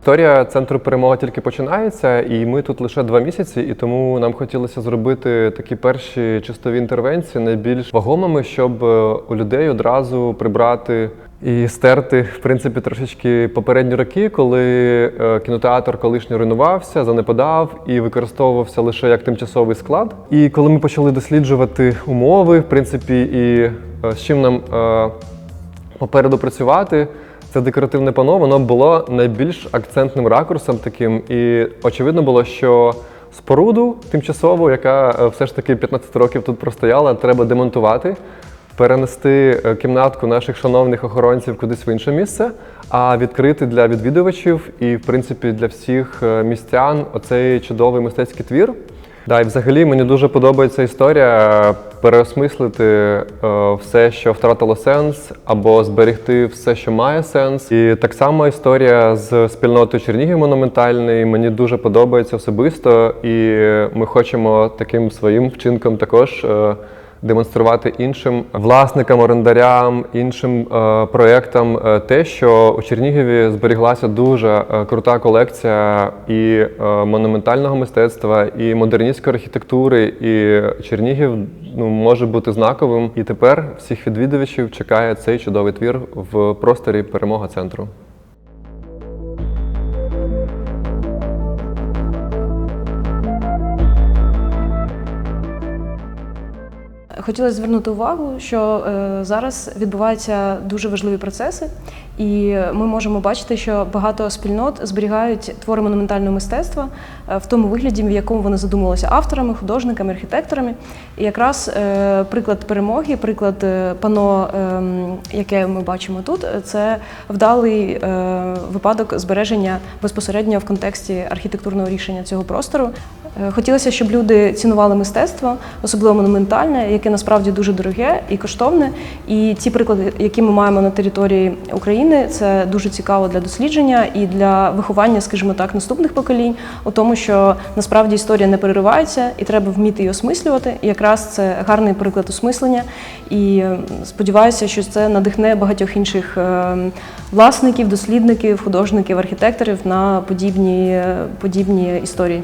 історія центру перемога тільки починається, і ми тут лише два місяці, і тому нам хотілося зробити такі перші чистові інтервенції найбільш вагомими, щоб е, у людей одразу прибрати і стерти, в принципі, трошечки попередні роки, коли е, кінотеатр колишній руйнувався, занепадав і використовувався лише як тимчасовий склад. І коли ми почали досліджувати умови, в принципі, і е, з чим нам попереду працювати. Це декоративне пано, воно було найбільш акцентним ракурсом таким. І очевидно було, що споруду тимчасову, яка е, все ж таки 15 років тут простояла, треба демонтувати, перенести е, кімнатку наших шановних охоронців кудись в інше місце, а відкрити для відвідувачів і, в принципі, для всіх е, містян оцей чудовий мистецький твір. Да, і взагалі мені дуже подобається історія переосмислити е, все, що втратило сенс, або зберегти все, що має сенс. І так само історія з спільнотою Чернігів монументальний мені дуже подобається особисто, і ми хочемо таким своїм вчинком також. Демонструвати іншим власникам, орендарям, іншим е, проєктам е, те, що у Чернігові зберіглася дуже е, крута колекція і монументального мистецтва, і модерністської архітектури, і Чернігів ну, може бути знаковим. І тепер всіх відвідувачів чекає цей чудовий твір в просторі перемога центру. Хотілося звернути увагу, що е, зараз відбуваються дуже важливі процеси, і ми можемо бачити, що багато спільнот зберігають твори монументального мистецтва е, в тому вигляді, в якому вони задумувалися авторами, художниками, архітекторами. І якраз е, приклад перемоги, приклад е, пано, ем, яке ми бачимо тут, це вдалий випадок збереження безпосередньо в контексті архітектурного рішення цього простору. Хотілося, щоб люди цінували мистецтво, особливо монументальне, яке насправді дуже дороге і коштовне. І ті приклади, які ми маємо на території України, це дуже цікаво для дослідження і для виховання, скажімо так, наступних поколінь у тому, що насправді історія не переривається, і треба вміти її осмислювати. І якраз це гарний приклад осмислення. І сподіваюся, що це надихне багатьох інших е, власників, дослідників, художників, архітекторів на подібні, е, подібні історії.